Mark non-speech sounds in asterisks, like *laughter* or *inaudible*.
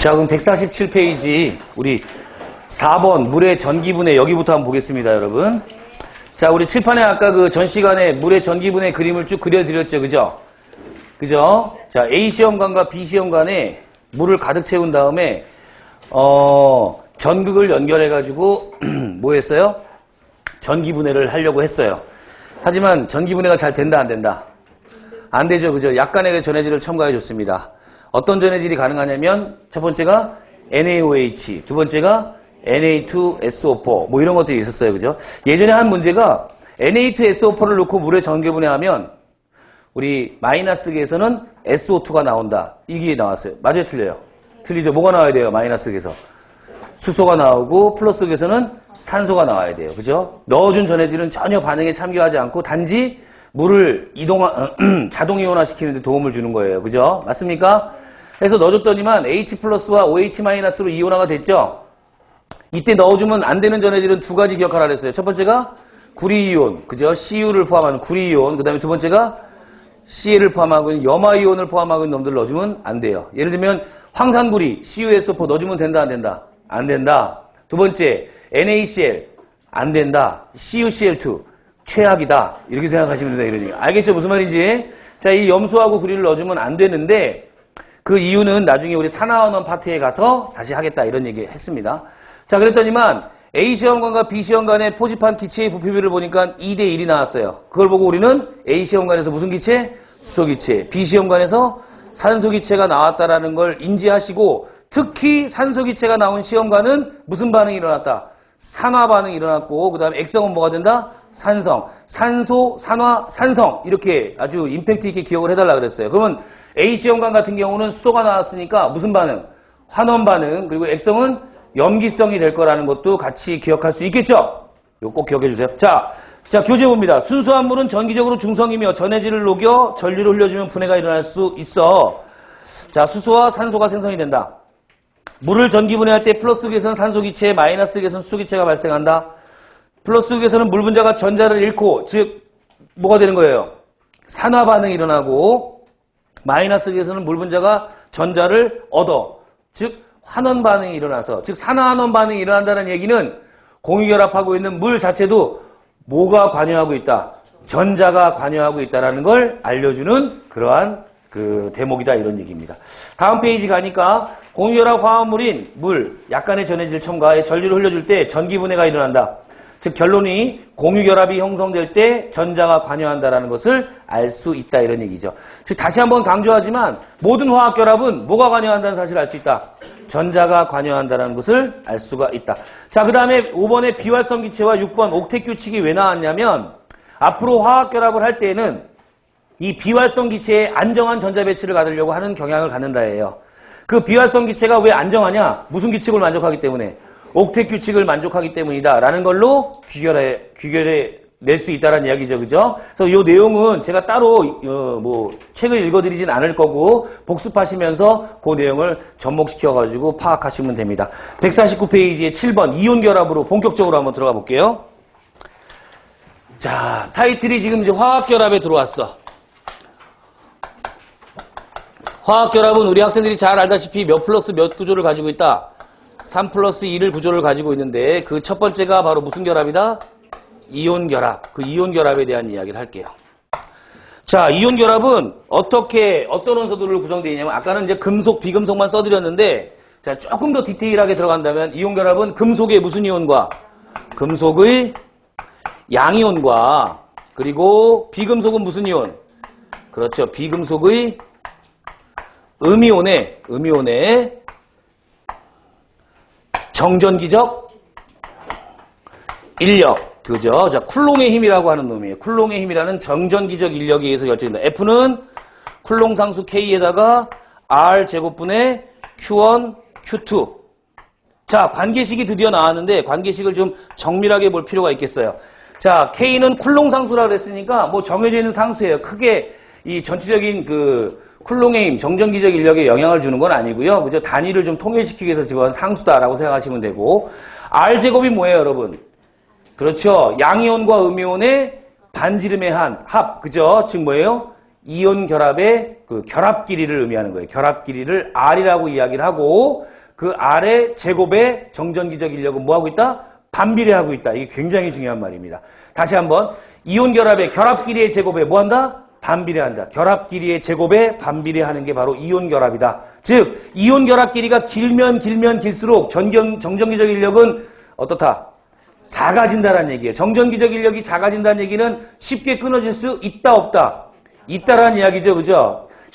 자, 그럼 147페이지 우리 4번 물의 전기분해 여기부터 한번 보겠습니다, 여러분. 자, 우리 칠판에 아까 그 전 시간에 물의 전기분해 그림을 쭉 그려드렸죠, 그죠? 그죠? 자, A 시험관과 B 시험관에 물을 가득 채운 다음에 어, 전극을 연결해 가지고 *clears throat* 뭐 했어요? 전기분해를 하려고 했어요. 하지만 전기분해가 잘 된다, 안 된다? 안 되죠, 그죠? 약간의 전해질을 첨가해 줬습니다. 어떤 전해질이 가능하냐면 첫 번째가 NaOH, 두 번째가 Na2SO4 뭐 이런 것들이 있었어요, 그죠? 예전에 한 문제가 Na2SO4를 넣고 물에 전기분해하면 우리 마이너스계에서는 SO2가 나온다. 이게 나왔어요. 맞아요, 틀려요? 틀리죠. 뭐가 나와야 돼요, 마이너스계에서? 수소가 나오고 플러스계에서는 산소가 나와야 돼요. 그죠? 넣어준 전해질은 전혀 반응에 참여하지 않고 단지 물을 이동화, *clears throat* 자동 이온화 시키는 데 도움을 주는 거예요. 그죠? 맞습니까? 그래서 넣어줬더니만 H 플러스와 OH 마이너스로 이온화가 됐죠? 이때 넣어주면 안 되는 전해질은 두 가지 기억하라 그랬어요. 첫 번째가 구리이온, 그죠? CU를 포함하는 구리이온. 그 다음에 두 번째가 CL을 포함하고 있는 염화이온을 포함하고 있는 놈들을 넣어주면 안 돼요. 예를 들면 황산구리, CuSO4 넣어주면 된다, 안 된다? 안 된다. 두 번째, NaCl 안 된다. CuCl2 최악이다. 이렇게 생각하시면 된다. 이러니 알겠죠? 무슨 말인지? 자, 이 염소하고 구리를 넣어주면 안 되는데 그 이유는 나중에 우리 산화원원 파트에 가서 다시 하겠다 이런 얘기 했습니다. 자, 그랬더니만 A 시험관과 B 시험관의 포집한 기체의 부피비를 보니까 2대 1이 나왔어요. 그걸 보고 우리는 A 시험관에서 무슨 기체? 수소 기체. B 시험관에서 산소 기체가 나왔다라는 걸 인지하시고 특히 산소 기체가 나온 시험관은 무슨 반응이 일어났다? 산화 반응이 일어났고 그 다음에 액성은 뭐가 된다? 산성. 산소, 산화, 산성. 이렇게 아주 임팩트 있게 기억을 해달라 그랬어요. 그러면 A 시험관 같은 경우는 수소가 나왔으니까 무슨 반응? 환원 반응. 그리고 액성은 염기성이 될 거라는 것도 같이 기억할 수 있겠죠? 이거 꼭 기억해 주세요. 자, 자 교재 봅니다. 순수한 물은 전기적으로 중성이며 전해질을 녹여 전류를 흘려주면 분해가 일어날 수 있어. 자, 수소와 산소가 생성이 된다. 물을 전기 분해할 때 플러스극에서는 산소 기체, 마이너스극에서는 수소 기체가 발생한다. 플러스 극에서는 물 분자가 전자를 잃고, 즉 뭐가 되는 거예요? 산화 반응이 일어나고 마이너스 극에서는 물 분자가 전자를 얻어, 즉 환원 반응이 일어나서, 즉 산화환원 반응이 일어난다는 얘기는 공유결합하고 있는 물 자체도 뭐가 관여하고 있다? 전자가 관여하고 있다라는 걸 알려주는 그러한 그 대목이다 이런 얘기입니다. 다음 페이지 가니까 공유결합 화합물인 물, 약간의 전해질 첨가에 전류를 흘려줄 때 전기분해가 일어난다. 즉 결론이 공유결합이 형성될 때 전자가 관여한다라는 것을 알 수 있다 이런 얘기죠. 즉 다시 한번 강조하지만 모든 화학 결합은 뭐가 관여한다는 사실을 알 수 있다. 전자가 관여한다는 것을 알 수가 있다. 자, 그 다음에 5번의 비활성 기체와 6번 옥텟 규칙이 왜 나왔냐면 앞으로 화학 결합을 할 때에는 이 비활성 기체에 안정한 전자 배치를 가지려고 하는 경향을 갖는다예요. 그 비활성 기체가 왜 안정하냐? 무슨 규칙을 만족하기 때문에? 옥텟 규칙을 만족하기 때문이다라는 걸로 귀결해 귀결해 낼 수 있다라는 이야기죠, 그죠? 그래서 이 내용은 제가 따로 어, 뭐 책을 읽어드리진 않을 거고 복습하시면서 그 내용을 접목시켜가지고 파악하시면 됩니다. 149페이지에 7번 이온 결합으로 본격적으로 한번 들어가 볼게요. 자, 타이틀이 지금 이제 화학 결합에 들어왔어. 화학 결합은 우리 학생들이 잘 알다시피 몇 플러스 몇 구조를 가지고 있다. 3 플러스 1을 구조를 가지고 있는데 그 첫 번째가 바로 무슨 결합이다? 이온 결합. 그 이온 결합에 대한 이야기를 할게요. 자, 이온 결합은 어떻게 어떤 원소들로 구성되어 있냐면 아까는 이제 금속, 비금속만 써드렸는데 자, 조금 더 디테일하게 들어간다면 이온 결합은 금속의 무슨 이온과 금속의 양이온과 그리고 비금속은 무슨 이온? 그렇죠. 비금속의 음이온의 음이온의 정전기적 인력 그죠? 자 쿨롱의 힘이라고 하는 놈이에요. 쿨롱의 힘이라는 정전기적 인력에 의해서 결정된다. F는 쿨롱 상수 K에다가 R 제곱분의 Q1, Q2. 자 관계식이 드디어 나왔는데 관계식을 좀 정밀하게 볼 필요가 있겠어요. 자 K는 쿨롱 상수라 그랬으니까 뭐 정해져 있는 상수예요. 크게 이 전체적인 그 쿨롱의 힘, 정전기적 인력에 영향을 주는 건 아니고요. 그죠? 단위를 좀 통일시키기 위해서 집어한 상수다라고 생각하시면 되고 R제곱이 뭐예요, 여러분? 그렇죠. 양이온과 음이온의 반지름의 한 합, 그죠? 즉 뭐예요? 이온 결합의 그 결합 길이를 의미하는 거예요. 결합 길이를 R이라고 이야기를 하고 그 R의 제곱의 정전기적 인력은 뭐 하고 있다? 반비례하고 있다. 이게 굉장히 중요한 말입니다. 다시 한번 이온 결합의 결합 길이의 제곱에 뭐 한다? 반비례한다. 결합 길이의 제곱에 반비례하는 게 바로 이온 결합이다. 즉 이온 결합 길이가 길면 길면 길수록 전경, 정전기적 인력은 어떻다? 작아진다는 얘기예요. 정전기적 인력이 작아진다는 얘기는 쉽게 끊어질 수 있다 없다. 있다라는 이야기죠. 그죠?